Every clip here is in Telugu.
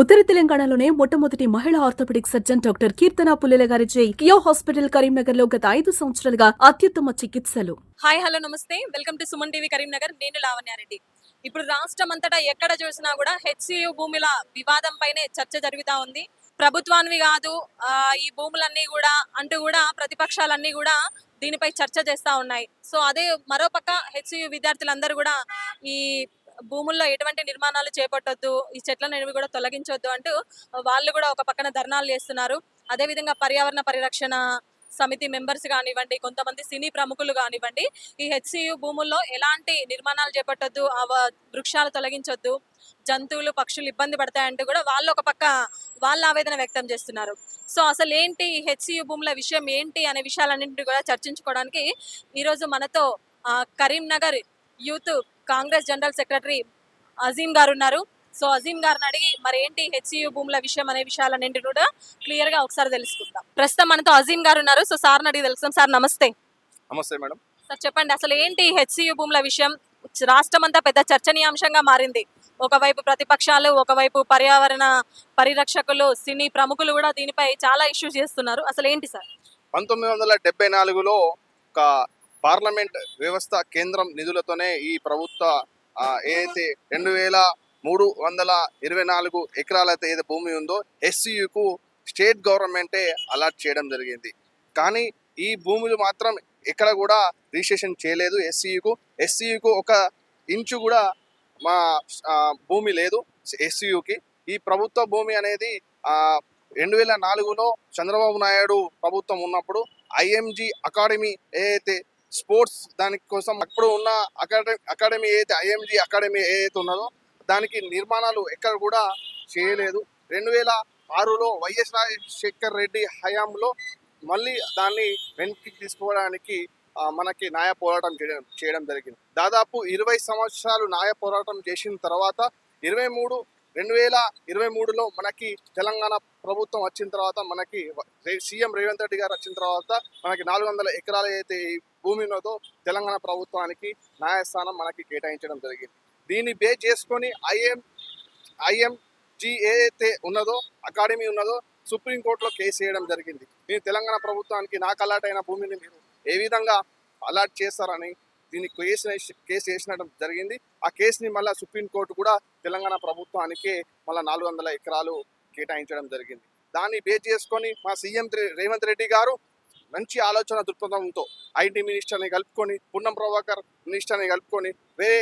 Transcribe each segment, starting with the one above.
ఉత్తర తెలంగాణలోనే మొట్టమొదటి మహిళా orthopaedic surgeon doctor Keerthana Pullela గారిచే కియో హాస్పిటల్ కరీంనగర్లో గత ఐదు సంవత్సరాలుగా అత్యుత్తమ చికిత్సలు. హాయ్ హలో నమస్తే. Welcome to Suman TV Karimnagar. నేను లావణ్యారెడ్డి ఇప్పుడు రాష్ట్రం అంతటా ఎక్కడ చూసినా కూడా హెచ్సియు భూముల వివాదం పైనే చర్చ జరుగుతా ఉంది. ప్రభుత్వానివి కాదు ఈ భూములన్నీ కూడా అంటూ కూడా ప్రతిపక్షాలన్నీ కూడా దీనిపై చర్చ చేస్తా ఉన్నాయి. సో అదే మరోపక్క హెచ్సియు విద్యార్థులందరూ కూడా ఈ భూముల్లో ఎటువంటి నిర్మాణాలు చేపట్టొద్దు ఈ చెట్లను అనేవి కూడా తొలగించొద్దు అంటూ వాళ్ళు కూడా ఒక పక్కన ధర్నాలు చేస్తున్నారు. అదేవిధంగా పర్యావరణ పరిరక్షణ సమితి మెంబర్స్ కానివ్వండి కొంతమంది సినీ ప్రముఖులు కానివ్వండి ఈ హెచ్సియు భూముల్లో ఎలాంటి నిర్మాణాలు చేపట్టద్దు ఆ వృక్షాలు తొలగించొద్దు జంతువులు పక్షులు ఇబ్బంది పడతాయంటూ కూడా వాళ్ళు ఒక పక్క వాళ్ళ ఆవేదన వ్యక్తం చేస్తున్నారు. సో అసలు ఏంటి ఈ హెచ్సియు భూముల విషయం ఏంటి అనే విషయాలన్నింటినీ కూడా చర్చించుకోవడానికి ఈరోజు మనతో ఆ, Karimnagar youth Congress general secretary Azeem గారు ఉన్నారు. సో అజీం గారిని అడిగి మరి ఏంటి హెచ్సియు భూముల విషయం అనే విషయాలన్నింటి కూడా క్లియర్గా ఒకసారి తెలుసుకుందాం. ప్రస్తుతం మనతో అజీం గారు ఉన్నారు. సో సార్ని అడిగి తెలుసుకుందాం. సార్ నమస్తే. నమస్తే మేడం. సార్ చెప్పండి అసలు ఏంటి హెచ్సియు భూముల విషయం? రాష్ట్రం అంతా పెద్ద చర్చనీయాంశంగా మారింది. ఒకవైపు ప్రతిపక్షాలు ఒకవైపు పర్యావరణ పరిరక్షకులు సినీ ప్రముఖులు కూడా దీనిపై చాలా ఇష్యూస్ చేస్తున్నారు. అసలు ఏంటి సార్? పంతొమ్మిది వందల డెబ్బై నాలుగులో ఒక పార్లమెంట్ వ్యవస్థ కేంద్రం నిధులతోనే ఈ ప్రభుత్వ ఏదైతే రెండు వేల మూడు వందల ఇరవై నాలుగు ఎకరాల అయితే ఏదైతే భూమి ఉందో ఎస్సీయుకు స్టేట్ గవర్నమెంటే అలాట్ చేయడం జరిగింది. కానీ ఈ భూములు మాత్రం ఎక్కడ కూడా రిజిస్ట్రేషన్ చేయలేదు ఎస్సీయుకు. ఎస్సీయుకు ఒక ఇంచు కూడా మా భూమి లేదు ఎస్సీయుకి. ఈ ప్రభుత్వ భూమి అనేది రెండు వేల నాలుగులో చంద్రబాబు నాయుడు ప్రభుత్వం ఉన్నప్పుడు ఐఎంజీ అకాడమీ ఏదైతే స్పోర్ట్స్ దాని కోసం అప్పుడు ఉన్న అకాడమీ అకాడమీ ఏదైతే ఐఎంజి అకాడమీ ఏదైతే ఉన్నదో దానికి నిర్మాణాలు ఎక్కడ కూడా చేయలేదు. రెండు వేల ఆరులో వైఎస్ రాజశేఖర్ రెడ్డి హయాంలో మళ్ళీ దాన్ని వెనక్కి తీసుకోవడానికి మనకి న్యాయ పోరాటం చేయడం చేయడం జరిగింది. దాదాపు ఇరవై సంవత్సరాలు న్యాయ పోరాటం చేసిన తర్వాత ఇరవై మూడు రెండు వేల ఇరవై మూడులో మనకి తెలంగాణ ప్రభుత్వం వచ్చిన తర్వాత మనకి సీఎం రేవంత్ రెడ్డి గారు వచ్చిన తర్వాత మనకి నాలుగు వందల ఎకరాలు అయితే ఈ భూమి ఉన్నదో తెలంగాణ ప్రభుత్వానికి న్యాయస్థానం మనకి కేటాయించడం జరిగింది. దీన్ని బేస్ చేసుకొని ఐఎం ఐఎంజీ ఏదైతే ఉన్నదో అకాడమీ ఉన్నదో సుప్రీంకోర్టులో కేసు వేయడం జరిగింది. నేను తెలంగాణ ప్రభుత్వానికి నాకు అలాట్ అయిన భూమిని మీరు ఏ విధంగా అలాట్ చేస్తారని దీన్ని కేసు కేసు వేసినడం జరిగింది. ఆ కేసుని మళ్ళీ సుప్రీంకోర్టు కూడా తెలంగాణ ప్రభుత్వానికి మళ్ళీ నాలుగు వందల ఎకరాలు కేటాయించడం జరిగింది. దాన్ని బేస్ చేసుకొని మా సీఎం రేవంత్ రెడ్డి గారు మంచి ఆలోచన దృక్పథంతో ఐటీ మినిస్టర్ని కలుపుకొని పున్నం ప్రభాకర్ మినిస్టర్ని కలుపుకొని వేరే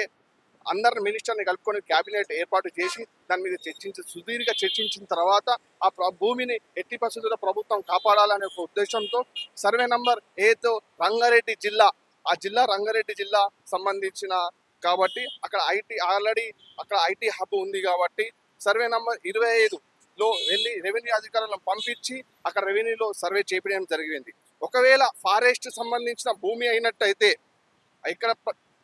అందరి మినిస్టర్ని కలుపుకొని క్యాబినెట్ ఏర్పాటు చేసి దాని మీద చర్చించి సుదీర్ఘ చర్చించిన తర్వాత ఆ ప్ర- భూమిని ఎట్టి పరిస్థితుల్లో ప్రభుత్వం కాపాడాలనే ఒక ఉద్దేశంతో సర్వే నంబర్ ఏతో రంగారెడ్డి జిల్లా ఆ జిల్లా రంగారెడ్డి జిల్లా సంబంధించిన కాబట్టి అక్కడ ఐటీ ఆల్రెడీ అక్కడ ఐటీ హబ్ ఉంది కాబట్టి సర్వే నంబర్ ఇరవై ఐదు లో అధికారులను పంపించి అక్కడ రెవెన్యూలో సర్వే చేపించడం జరిగింది. ఒకవేళ ఫారెస్ట్ సంబంధించిన భూమి అయినట్టయితే ఇక్కడ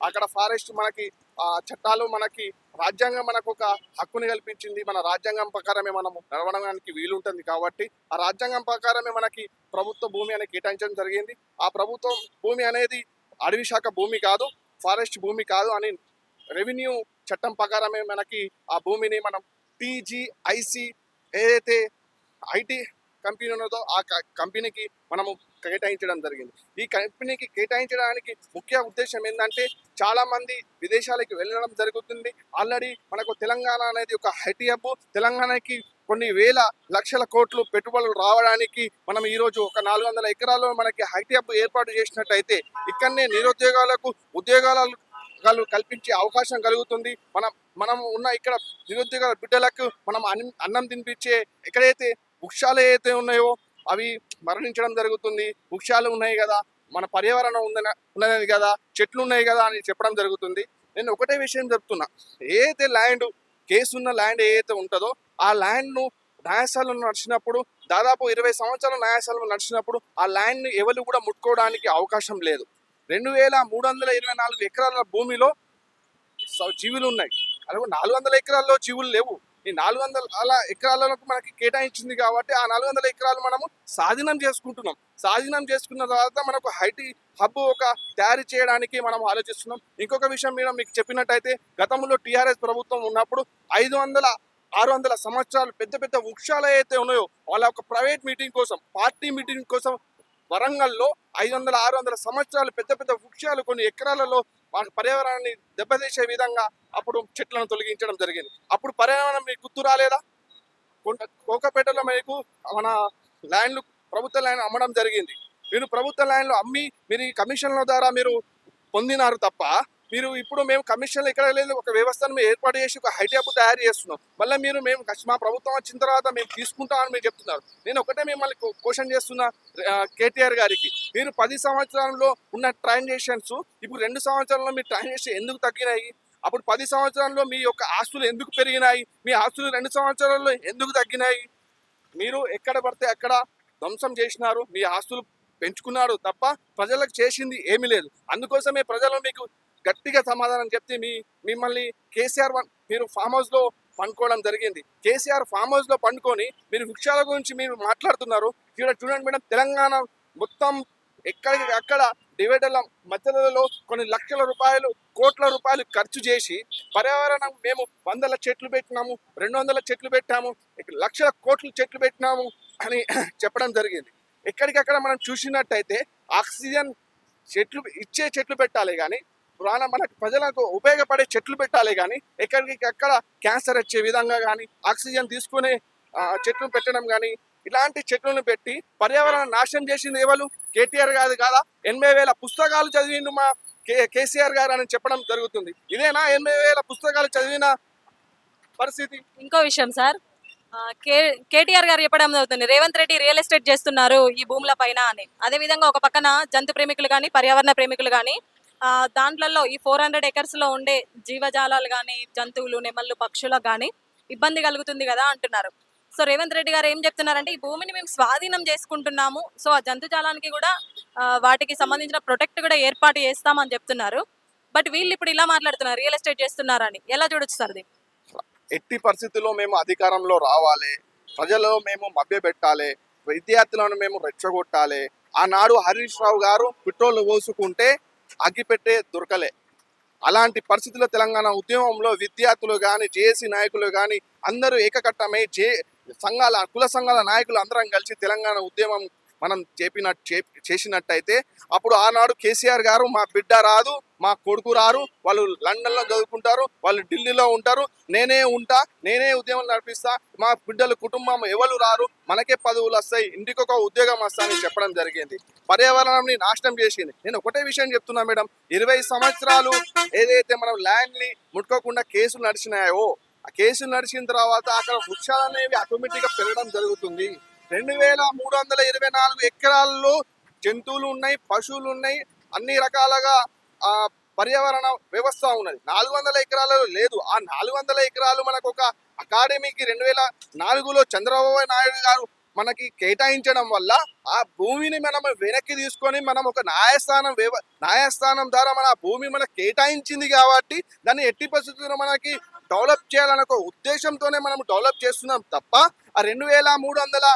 అక్కడ ఫారెస్ట్ మనకి ఆ చట్టాలు మనకి రాజ్యాంగం మనకు ఒక హక్కుని కల్పించింది. మన రాజ్యాంగం ప్రకారమే మనము నడవడానికి వీలుంటుంది కాబట్టి ఆ రాజ్యాంగం ప్రకారమే మనకి ప్రభుత్వ భూమి అనేది కేటాయించడం జరిగింది. ఆ ప్రభుత్వం భూమి అనేది అడవి శాఖ భూమి కాదు ఫారెస్ట్ భూమి కాదు అని రెవెన్యూ చట్టం ప్రకారమే మనకి ఆ భూమిని మనం టీజీఐసి ఏదైతే ఐటీ కంపెనీలతో ఆ క- కంపెనీకి మనము కేటాయించడం జరిగింది. ఈ కంపెనీకి కేటాయించడానికి ముఖ్య ఉద్దేశం ఏంటంటే చాలామంది విదేశాలకి విదేశాలకు వెళ్ళడం జరుగుతుంది. ఆల్రెడీ మనకు తెలంగాణ అనేది ఒక హైటీ హబ్ తెలంగాణకి కొన్ని వేల లక్షల కోట్లు పెట్టుబడులు రావడానికి మనం ఈరోజు ఒక నాలుగు వందల ఎకరాల్లో మనకి హైటీ హబ్ ఏర్పాటు చేసినట్టయితే ఇక్కడనే నిరుద్యోగాలకు ఉద్యోగాలు వాళ్ళు కల్పించే అవకాశం కలుగుతుంది. మనం మనం ఉన్న ఇక్కడ నిరుద్యోగ బిడ్డలకు మనం అన్నం అన్నం తినిపించే ఎక్కడైతే వృక్షాలు ఏదైతే ఉన్నాయో అవి మరణించడం జరుగుతుంది. వృక్షాలు ఉన్నాయి కదా మన పర్యావరణం ఉందని ఉన్నది కదా చెట్లు ఉన్నాయి కదా అని చెప్పడం జరుగుతుంది. నేను ఒకటే విషయం చెప్తున్నా. ఏదైతే ల్యాండ్ కేసు ఉన్న ల్యాండ్ ఏదైతే ఉంటుందో ఆ ల్యాండ్ను న్యాయశాలను నడిచినప్పుడు దాదాపు ఇరవై సంవత్సరాల న్యాయశాలలో నడిచినప్పుడు ఆ ల్యాండ్ని ఎవరు కూడా ముట్టుకోవడానికి అవకాశం లేదు. రెండు వేల మూడు వందల ఇరవై నాలుగు ఎకరాల భూమిలో జీవులు ఉన్నాయి. అలాగే నాలుగు వందల ఎకరాల్లో జీవులు లేవు. ఈ నాలుగు వందల అలా ఎకరాలకు మనకి కేటాయించింది కాబట్టి ఆ నాలుగు వందల ఎకరాలు మనము స్వాధీనం చేసుకుంటున్నాం. స్వాధీనం చేసుకున్న తర్వాత మనకు హైటీ హబ్ ఒక తయారు చేయడానికి మనం ఆలోచిస్తున్నాం. ఇంకొక విషయం మీద మీకు చెప్పినట్టయితే గతంలో టీఆర్ఎస్ ప్రభుత్వం ఉన్నప్పుడు ఐదు వందల ఆరు వందల సంవత్సరాలు పెద్ద పెద్ద వృక్షాలు అయితే ఉన్నాయో వాళ్ళ ఒక ప్రైవేట్ మీటింగ్ కోసం పార్టీ మీటింగ్ కోసం వరంగల్లో ఐదు వందల ఆరు వందల సంవత్సరాలు పెద్ద పెద్ద వృక్షాలు కొన్ని ఎకరాలలో మన పర్యావరణాన్ని దెబ్బతీసే విధంగా అప్పుడు చెట్లను తొలగించడం జరిగింది. అప్పుడు పర్యావరణం మీకు గుర్తు రాలేదా? కొండ కోకపేటలో మీకు మన ల్యాండ్లు ప్రభుత్వ ల్యాండ్ అమ్మడం జరిగింది. మీరు ప్రభుత్వ ల్యాండ్లు అమ్మి మీరు ఈ కమిషన్ల ద్వారా మీరు పొందినారు తప్ప మీరు ఇప్పుడు మేము కమిషన్లు ఎక్కడ లేదు ఒక వ్యవస్థను మేము ఏర్పాటు చేసి ఒక హైటాప్ తయారు చేస్తున్నాం. మళ్ళీ మీరు మేము మా ప్రభుత్వం వచ్చిన తర్వాత మేము తీసుకుంటామని మీరు చెప్తున్నారు. నేను ఒకటే మిమ్మల్ని క్వశ్చన్ చేస్తున్నా కేటీఆర్ గారికి. మీరు పది సంవత్సరాల్లో ఉన్న ట్రాన్సాక్షన్స్ ఇప్పుడు రెండు సంవత్సరాల్లో మీ ట్రాన్సాక్షన్ ఎందుకు తగ్గినాయి? అప్పుడు పది సంవత్సరాల్లో మీ యొక్క ఆస్తులు ఎందుకు పెరిగినాయి? మీ ఆస్తులు రెండు సంవత్సరాల్లో ఎందుకు తగ్గినాయి? మీరు ఎక్కడ పడితే అక్కడ ధ్వంసం చేసినారు మీ ఆస్తులు పెంచుకున్నాడు తప్ప ప్రజలకు చేసింది ఏమీ లేదు. అందుకోసమే ప్రజలు మీకు గట్టిగా సమాధానం చెప్తే మీ మిమ్మల్ని కేసీఆర్ వన్- మీరు ఫామ్ హౌస్లో పండుకోవడం జరిగింది. కేసీఆర్ ఫామ్ హౌస్లో పండుకొని మీరు వృక్షాల గురించి మీరు మాట్లాడుతున్నారు. ఇక్కడ చూడండి మేడం తెలంగాణ మొత్తం ఎక్కడికి అక్కడ డివైడర్ల మధ్యలలో కొన్ని లక్షల రూపాయలు కోట్ల రూపాయలు ఖర్చు చేసి పర్యావరణం మేము వందల చెట్లు పెట్టినాము రెండు వందల చెట్లు పెట్టాము లక్షల కోట్లు చెట్లు పెట్టినాము అని చెప్పడం జరిగింది. ఎక్కడికక్కడ మనం చూసినట్టయితే ఆక్సిజన్ చెట్లు ఇచ్చే చెట్లు పెట్టాలి కానీ పురాణ మన ప్రజలకు ఉపయోగపడే చెట్లు పెట్టాలి కానీ ఎక్కడికి అక్కడ క్యాన్సర్ వచ్చే విధంగా కానీ ఆక్సిజన్ తీసుకునే చెట్లు పెట్టడం కానీ ఇలాంటి చెట్లను పెట్టి పర్యావరణ నాశనం చేసింది ఎవరు? కేటీఆర్ కాదు కాదా? ఎనభై వేల పుస్తకాలు చదివిండు మా కే కేసీఆర్ గారు అని చెప్పడం జరుగుతుంది. ఇదేనా? ఎనభై వేల పుస్తకాలు చదివిన పరిస్థితి? ఇంకో విషయం సార్ కేటీఆర్ గారు చెప్పడం జరుగుతుంది. రేవంత్ రెడ్డి రియల్ ఎస్టేట్ చేస్తున్నారు ఈ భూముల పైన అని. అదే విధంగా ఒక పక్కన జంతు ప్రేమికులు కానీ పర్యావరణ ప్రేమికులు కానీ దాంట్లలో ఈ ఫోర్ హండ్రెడ్ ఎకర్స్లో ఉండే జీవజాలాలు కానీ జంతువులు నెమళ్ళు పక్షులకు కానీ ఇబ్బంది కలుగుతుంది కదా అంటున్నారు. సో రేవంత్ రెడ్డి గారు ఏం చెప్తున్నారంటే ఈ భూమిని మేము స్వాధీనం చేసుకుంటున్నాము. సో ఆ జంతుజాలానికి కూడా వాటికి సంబంధించిన ప్రొటెక్ట్ కూడా ఏర్పాటు చేస్తామని చెప్తున్నారు. బట్ వీళ్ళు ఇప్పుడు ఇలా మాట్లాడుతున్నారు రియల్ ఎస్టేట్ చేస్తున్నారని. ఎలా చూడొచ్చు సార్ ఎట్టి పరిస్థితుల్లో మేము అధికారంలో రావాలి ప్రజలు మేము మభ్యపెట్టాలి విద్యార్థులను మేము రెచ్చగొట్టాలి. ఆనాడు హరీష్ రావు గారు పెట్రోల్ పోసుకుంటే అగ్గిపెట్టే దొరకలే. అలాంటి పరిస్థితుల్లో తెలంగాణ ఉద్యమంలో విద్యార్థులు కానీ జేఏసీ నాయకులు కానీ అందరూ ఏకకట్టమై జే సంఘాల కుల సంఘాల నాయకులు అందరం కలిసి తెలంగాణ ఉద్యమం మనం చేపినట్టు చే- చేసినట్టయితే అప్పుడు ఆనాడు కేసీఆర్ గారు మా బిడ్డ రాదు మా కొడుకు రారు వాళ్ళు లండన్లో చదువుకుంటారు వాళ్ళు ఢిల్లీలో ఉంటారు నేనే ఉంటా నేనే ఉద్యమం నడిపిస్తా మా బిడ్డల కుటుంబం ఎవరు రారు మనకే పదవులు వస్తాయి ఇంటికి ఒక ఉద్యోగం వస్తా అని చెప్పడం జరిగింది. పర్యావరణాన్ని నాశనం చేసింది. నేను ఒకటే విషయం చెప్తున్నా మేడం ఇరవై సంవత్సరాలు ఏదైతే మనం ల్యాండ్ని ముట్టుకోకుండా కేసులు నడిచినాయో ఆ కేసులు నడిచిన తర్వాత అక్కడ వృక్షాలు అనేవి ఆటోమేటిక్గా పెరగడం జరుగుతుంది. రెండు వేల మూడు వందల ఇరవై నాలుగు ఎకరాల్లో జంతువులు ఉన్నాయి పశువులు ఉన్నాయి. అన్ని రకాలుగా పర్యావరణ వ్యవస్థ ఉన్నది. నాలుగు వందల ఎకరాలలో లేదు. ఆ నాలుగు వందల ఎకరాలు మనకు ఒక అకాడమీకి రెండు వేల నాలుగులో చంద్రబాబు నాయుడు గారు మనకి కేటాయించడం వల్ల ఆ భూమిని మనం వెనక్కి తీసుకొని మనం ఒక న్యాయస్థానం వ్యవ న్యాయస్థానం ద్వారా మన భూమి మనకు కేటాయించింది కాబట్టి దాన్ని ఎట్టి పరిస్థితుల్లో మనకి డెవలప్ చేయాలనే ఒక ఉద్దేశంతోనే మనం డెవలప్ చేస్తున్నాం తప్ప ఆ రెండు వేల మూడు వందల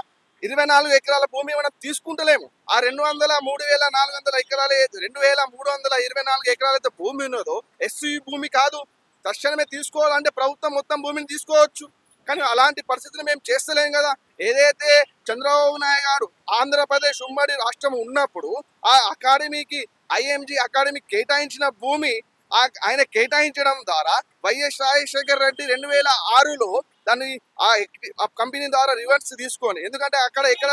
ఇరవై నాలుగు ఎకరాల భూమి మనం తీసుకుంటలేము. ఆ రెండు వందల మూడు వేల నాలుగు వందల ఎకరాలు రెండు వేల మూడు వందల ఇరవై నాలుగు ఎకరాలు అయితే భూమి ఉన్నదో ఎస్సీ భూమి కాదు. తక్షణమే తీసుకోవాలంటే ప్రభుత్వం మొత్తం భూమిని తీసుకోవచ్చు. కానీ అలాంటి పరిస్థితులు మేము చేస్తలేం కదా. ఏదైతే చంద్రబాబు నాయుడు గారు ఆంధ్రప్రదేశ్ ఉమ్మడి రాష్ట్రం ఉన్నప్పుడు ఆ అకాడమీకి ఐఎంజీ అకాడమీ కేటాయించిన భూమి ఆయన కేటాయించడం ద్వారా వైఎస్ రాజశేఖర్ రెడ్డి రెండు వేల ఆరులో దాన్ని ఆ ఆ కంపెనీ ద్వారా రివర్స్ తీసుకొని ఎందుకంటే అక్కడ ఎక్కడ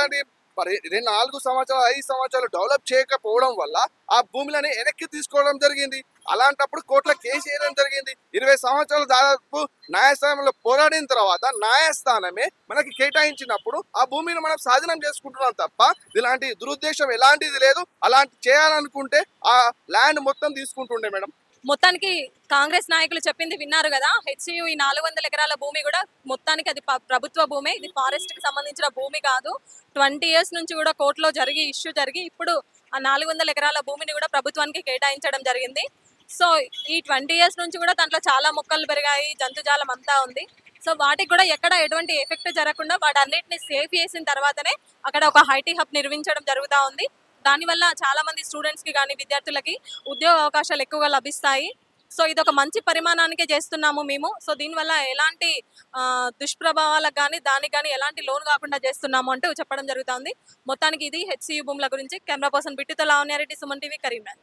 రెండు నాలుగు సంవత్సరాలు ఐదు సంవత్సరాలు డెవలప్ చేయకపోవడం వల్ల ఆ భూములని వెనక్కి తీసుకోవడం జరిగింది. అలాంటప్పుడు కోర్టులో కేసు వేయడం జరిగింది. ఇరవై సంవత్సరాలు దాదాపు న్యాయస్థానంలో పోరాడిన తర్వాత న్యాయస్థానమే మనకి కేటాయించినప్పుడు ఆ భూమిని మనం స్వాధీనం చేసుకుంటున్నాం తప్ప ఇలాంటి దురుద్దేశం ఎలాంటిది లేదు. అలాంటి చేయాలనుకుంటే ఆ ల్యాండ్ మొత్తం తీసుకుంటుండే మేడం. మొత్తానికి కాంగ్రెస్ నాయకులు చెప్పింది విన్నారు కదా హెచ్యు ఈ నాలుగు వందల ఎకరాల భూమి కూడా మొత్తానికి అది ప్రభుత్వ భూమి. ఇది ఫారెస్ట్కి సంబంధించిన భూమి కాదు. ట్వంటీ ఇయర్స్ నుంచి కూడా కోర్టులో జరిగి ఇష్యూ జరిగి ఇప్పుడు ఆ నాలుగు వందల ఎకరాల భూమిని కూడా ప్రభుత్వానికి కేటాయించడం జరిగింది. సో ఈ ట్వంటీ ఇయర్స్ నుంచి కూడా దాంట్లో చాలా మొక్కలు పెరిగాయి జంతుజాలం అంతా ఉంది. సో వాటికి కూడా ఎక్కడ ఎటువంటి ఎఫెక్ట్ జరగకుండా వాటన్నిటిని సేఫ్ చేసిన తర్వాతనే అక్కడ ఒక హైటీ హబ్ నిర్మించడం జరుగుతూ ఉంది. దానివల్ల చాలా మంది స్టూడెంట్స్కి కానీ విద్యార్థులకి ఉద్యోగ అవకాశాలు ఎక్కువగా లభిస్తాయి. సో ఇది ఒక మంచి పరిమాణానికే చేస్తున్నాము మేము. సో దీనివల్ల ఎలాంటి దుష్ప్రభావాలకు కానీ దానికి కానీ ఎలాంటి లోన్ కాకుండా చేస్తున్నాము అంటూ చెప్పడం జరుగుతుంది. మొత్తానికి ఇది హెచ్సియు భూముల గురించి. కెమెరా పర్సన్ బిట్టుతో లావణ్యారెడ్డి సుమన్ టీవీ కరీంనగర్.